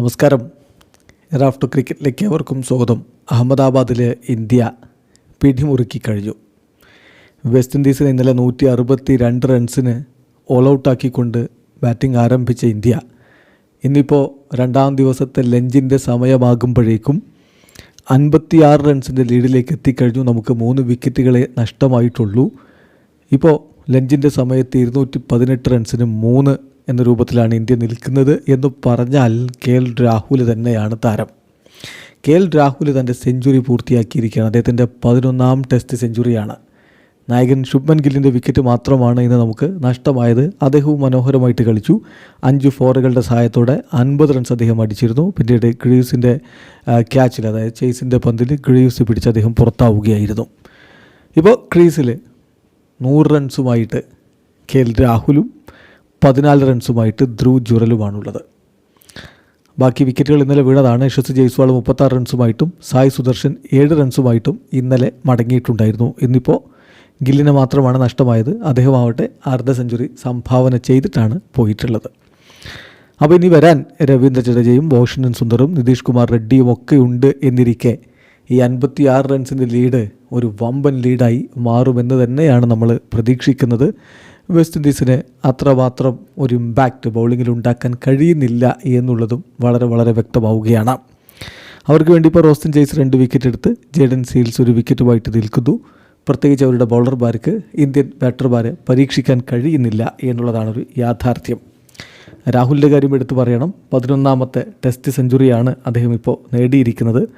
നമസ്കാരം. റാഫ്റ്റു ക്രിക്കറ്റിലേക്ക് അവർക്കും സ്വാഗതം. അഹമ്മദാബാദിൽ ഇന്ത്യ പിടിമുറുക്കി കഴിഞ്ഞു. വെസ്റ്റ് ഇൻഡീസിനെ ഇന്നലെ നൂറ്റി അറുപത്തി രണ്ട് റൺസിന് ഓൾ ഔട്ടാക്കിക്കൊണ്ട് ബാറ്റിംഗ് ആരംഭിച്ച ഇന്ത്യ. ഇന്നിപ്പോൾ രണ്ടാം ദിവസത്തെ ലഞ്ചിന്റെ സമയമാകുമ്പോഴേക്കും അൻപത്തിയാറ് റൺസിന്റെ ലീഡിലേക്ക് എത്തിക്കഴിഞ്ഞു. നമുക്ക് മൂന്ന് വിക്കറ്റുകളെ നഷ്ടമായിട്ടുള്ളൂ. ഇപ്പോൾ ലഞ്ചിന്റെ സമയത്ത് ഇരുന്നൂറ്റി പതിനെട്ട് റൺസിന് മൂന്ന് എന്ന രൂപത്തിലാണ് ഇന്ത്യ നിൽക്കുന്നത് എന്ന് പറഞ്ഞാൽ കെ എൽ രാഹുൽ തന്നെയാണ് താരം. കെ എൽ രാഹുൽ തന്റെ സെഞ്ചുറി പൂർത്തിയാക്കിയിരിക്കുകയാണ്. അദ്ദേഹത്തിന്റെ പതിനൊന്നാം ടെസ്റ്റ് സെഞ്ചുറിയാണ്. നായകൻ ശുഭ്മൻ ഗില്ലിന്റെ വിക്കറ്റ് മാത്രമാണ് ഇന്ന് നമുക്ക് നഷ്ടമായത്. അദ്ദേഹവും മനോഹരമായിട്ട് കളിച്ചു. അഞ്ച് ഫോറുകളുടെ സഹായത്തോടെ അൻപത് റൺസ് അദ്ദേഹം അടിച്ചിരുന്നു. പിന്നീട് ഗ്രീവ്സിന്റെ ക്യാച്ചിൽ അതായത് ചേസിന്റെ പന്തിൽ ഗ്രീവ്സ് പിടിച്ച് അദ്ദേഹം പുറത്താവുകയായിരുന്നു. ഇപ്പോൾ ക്രീസിൽ നൂറ് റൺസുമായിട്ട് കെ എൽ രാഹുലും പതിനാല് റൺസുമായിട്ട് ധ്രുവ് ജുറലുമാണുള്ളത്. ബാക്കി വിക്കറ്റുകൾ ഇന്നലെ വീണതാണ്. യശസ് ജയ്സ്വാൾ മുപ്പത്താറ് റൺസുമായിട്ടും സായ് സുദർശൻ ഏഴ് റൺസുമായിട്ടും ഇന്നലെ മടങ്ങിയിട്ടുണ്ടായിരുന്നു. ഇന്നിപ്പോൾ ഗില്ലിനെ മാത്രമാണ് നഷ്ടമായത്. അദ്ദേഹമാവട്ടെ അർദ്ധ സെഞ്ചുറി സംഭാവന ചെയ്തിട്ടാണ് പോയിട്ടുള്ളത്. അപ്പോൾ ഇനി വരാൻ രവീന്ദ്ര ജഡേജയും വോഷിനൻ സുന്ദറും നിതീഷ് കുമാർ റെഡ്ഡിയും ഒക്കെ ഉണ്ട് എന്നിരിക്കെ ഈ അൻപത്തി ആറ് റൺസിന്റെ ലീഡ് ഒരു വമ്പൻ ലീഡായി മാറുമെന്ന് തന്നെയാണ് നമ്മൾ പ്രതീക്ഷിക്കുന്നത്. വെസ്റ്റ് ഇൻഡീസിന് അത്രമാത്രം ഒരു ഇമ്പാക്റ്റ് ബൗളിങ്ങിൽ ഉണ്ടാക്കാൻ കഴിയുന്നില്ല എന്നുള്ളതും വളരെ വളരെ വ്യക്തമാവുകയാണ്. അവർക്ക് വേണ്ടി ഇപ്പോൾ റോസ്റ്റൻ ജെയ്സ് രണ്ട് വിക്കറ്റ് എടുത്ത് ജേഡൻ സീൽസ് ഒരു വിക്കറ്റുമായിട്ട് നിൽക്കുന്നു. പ്രത്യേകിച്ച് അവരുടെ ബൗളർമാർക്ക് ഇന്ത്യൻ ബാറ്റർമാരെ പരീക്ഷിക്കാൻ കഴിയുന്നില്ല എന്നുള്ളതാണ് ഒരു യാഥാർത്ഥ്യം. രാഹുലിന്റെ കാര്യം എടുത്തു പറയണം. പതിനൊന്നാമത്തെ ടെസ്റ്റ് സെഞ്ചുറിയാണ് അദ്ദേഹം ഇപ്പോൾ നേടിയിരിക്കുന്നത്.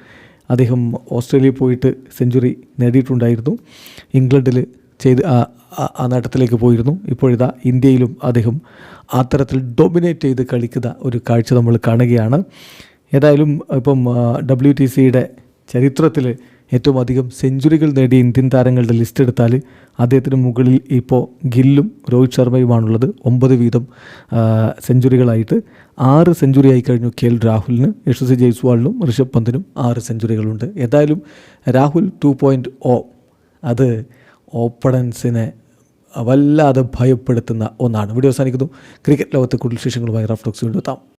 അദ്ദേഹം ഓസ്ട്രേലിയയിൽ പോയിട്ട് സെഞ്ചുറി നേടിയിട്ടുണ്ടായിരുന്നു. ഇംഗ്ലണ്ടിൽ ചെയ്ത് ആ- നേട്ടത്തിലേക്ക് പോയിരുന്നു. ഇപ്പോഴിതാ ഇന്ത്യയിലും അദ്ദേഹം അത്തരത്തിൽ തരത്തിൽ ഡൊമിനേറ്റ് ചെയ്ത് കളിക്കുന്ന ഒരു കാഴ്ച നമ്മൾ കാണുകയാണ്. ഏതായാലും ഇപ്പം ഡബ്ല്യു ടി സിയുടെ ചരിത്രത്തിൽ ഏറ്റവും അധികം സെഞ്ചുറികൾ നേടിയ ഇന്ത്യൻ താരങ്ങളുടെ ലിസ്റ്റ് എടുത്താൽ അദ്ദേഹത്തിന് മുകളിൽ ഇപ്പോൾ ഗില്ലും രോഹിത് ശർമ്മയുമാണുള്ളത്. ഒമ്പത് വീതം സെഞ്ചുറികളായിട്ട് ആറ് സെഞ്ചുറി ആയി കഴിഞ്ഞു കെ എൽ രാഹുലിന് യശസ്വി ജയ്സ്വാളിനും ഋഷഭ് പന്തിനും ആറ് സെഞ്ചുറികളുണ്ട് ഏതായാലും രാഹുൽ ടു പോയിന്റ് ഒ അത് ഓപ്പണൻസിനെ വല്ലാതെ ഭയപ്പെടുത്തുന്ന ഒന്നാണ്. വീഡിയോ അവസാനിക്കുന്നു. ക്രിക്കറ്റ് ലോകത്തെ കൂടുതൽ വിശേഷങ്ങളുമായി റഫ്ലോക്സ് വീണ്ടും എത്താം.